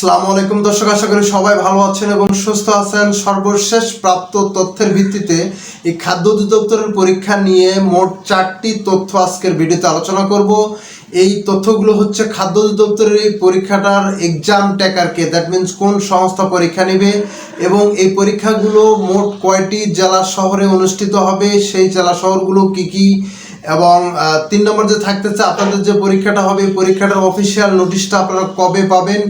আসসালামু আলাইকুম দর্শক, আশা করি সবাই ভালো আছেন এবং সুস্থ আছেন। সর্বশেষ প্রাপ্ত তথ্যের ভিত্তিতে এই খাদ্য অধিদপ্তরের পরীক্ষা নিয়ে মোট চারটি তথ্য আজকের ভিডিওতে আলোচনা করব। এই তথ্যগুলো হচ্ছে, খাদ্য অধিদপ্তরের এই পরীক্ষাটার এক্সাম টেকারকে দ্যাট মিন্স কোন সংস্থা পরীক্ষা নেবে এবং এই পরীক্ষাগুলো মোট কয়টি জেলা শহরে অনুষ্ঠিত হবে, সেই জেলা শহরগুলো কি কি এবং তিন নম্বর যে থাকতেছে, আপনাদের যে পরীক্ষাটা হবে, এই পরীক্ষাটার অফিসিয়াল নোটিশটা আপনারা কবে পাবেন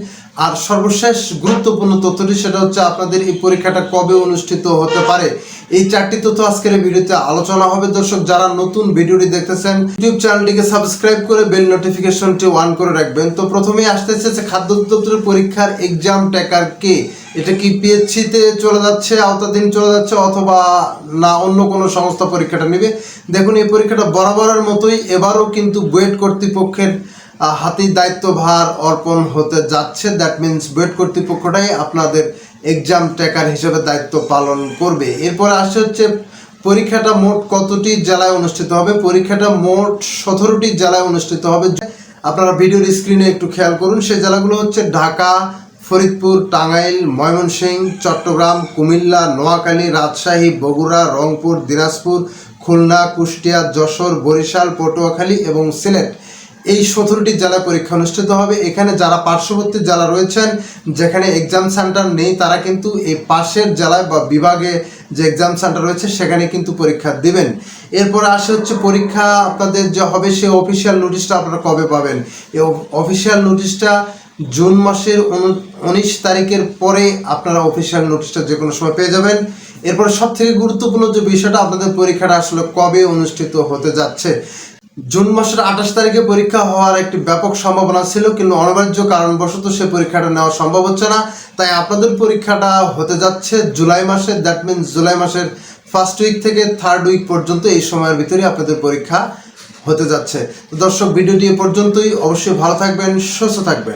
আর সর্বশেষ গুরুত্বপূর্ণ তথ্যটি সেটা হচ্ছে আপনাদের এই পরীক্ষাটা কবে অনুষ্ঠিত হতে পারে? এই চারটি তথ্য আজকের ভিডিওতে আলোচনা হবে। দর্শক, যারা নতুন ভিডিওটি দেখতেছেন ইউটিউব চ্যানেলটিকে সাবস্ক্রাইব করে বেল নোটিফিকেশনটি অন করে রাখবেন। তো প্রথমেই আসতেছে যে খাদ্য দপ্তরের পরীক্ষার এক্সাম টেকার কে? এটা কি পিএইচসি তে চলে যাচ্ছে, আওতাধীন চলে যাচ্ছে, অথবা না অন্য কোনো সংস্থা পরীক্ষাটা নেবে? দেখুন, এই পরীক্ষাটা বরাবরের মতোই এবারও কিন্তু বুয়েট কর্তৃপক্ষের হাতেই দায়িত্বভার অর্পণ হতে যাচ্ছে। দ্যাট মিন্স বুয়েট কর্তৃপক্ষটাই আপনাদের এক্সাম টেকার হিসেবে দায়িত্ব পালন করবে। এরপরে আসছে হচ্ছে পরীক্ষাটা মোট কতটি জেলায় অনুষ্ঠিত হবে? পরীক্ষাটা মোট সতেরোটি জেলায় অনুষ্ঠিত হবে। আপনারা ভিডিওর স্ক্রিনে একটু খেয়াল করুন। সেই জেলাগুলো হচ্ছে ঢাকা, ফরিদপুর, টাঙ্গাইল, ময়মনসিংহ, চট্টগ্রাম, কুমিল্লা, নোয়াখালী, রাজশাহী, বগুড়া, রংপুর, দিনাজপুর, খুলনা, কুষ্টিয়া, যশোর, বরিশাল, পটুয়াখালী এবং সিলেট। এই সতেরোটি জেলায় পরীক্ষা অনুষ্ঠিত হবে। এখানে যারা পার্শ্ববর্তী জেলা রয়েছেন, যেখানে এক্সাম সেন্টার নেই, তারা কিন্তু এই পাশের জেলায় বা বিভাগে যে এক্সাম সেন্টার রয়েছে, সেখানে কিন্তু পরীক্ষা দিবেন। এরপরে আসে হচ্ছে পরীক্ষা আপনাদের যে হবে, সে অফিসিয়াল নোটিশটা আপনারা কবে পাবেন? এই অফিসিয়াল নোটিশটা জুন মাসের উনিশ তারিখের পরে আপনারা অফিসিয়াল নোটিশটা যে কোনো সময় পেয়ে যাবেন। এরপরে সব থেকে গুরুত্বপূর্ণ যে বিষয়টা, আপনাদের পরীক্ষাটা আসলে কবে অনুষ্ঠিত হতে যাচ্ছে জুন মাসের আঠাশ তারিখে পরীক্ষা হওয়ার একটি ব্যাপক সম্ভাবনা ছিল, কিন্তু অনিবার্য কারণবশত সে পরীক্ষাটা নেওয়া সম্ভব হচ্ছে না। তাই আপনাদের পরীক্ষাটা হতে যাচ্ছে জুলাই মাসে দ্যাট মিনস জুলাই মাসের ফার্স্ট উইক থেকে থার্ড উইক পর্যন্ত এই সময়ের ভিতরে আপনাদের পরীক্ষা হতে যাচ্ছে। তো দর্শক, ভিডিওটি এ পর্যন্তই। অবশ্যই ভালো থাকবেন, সুস্থ থাকবেন।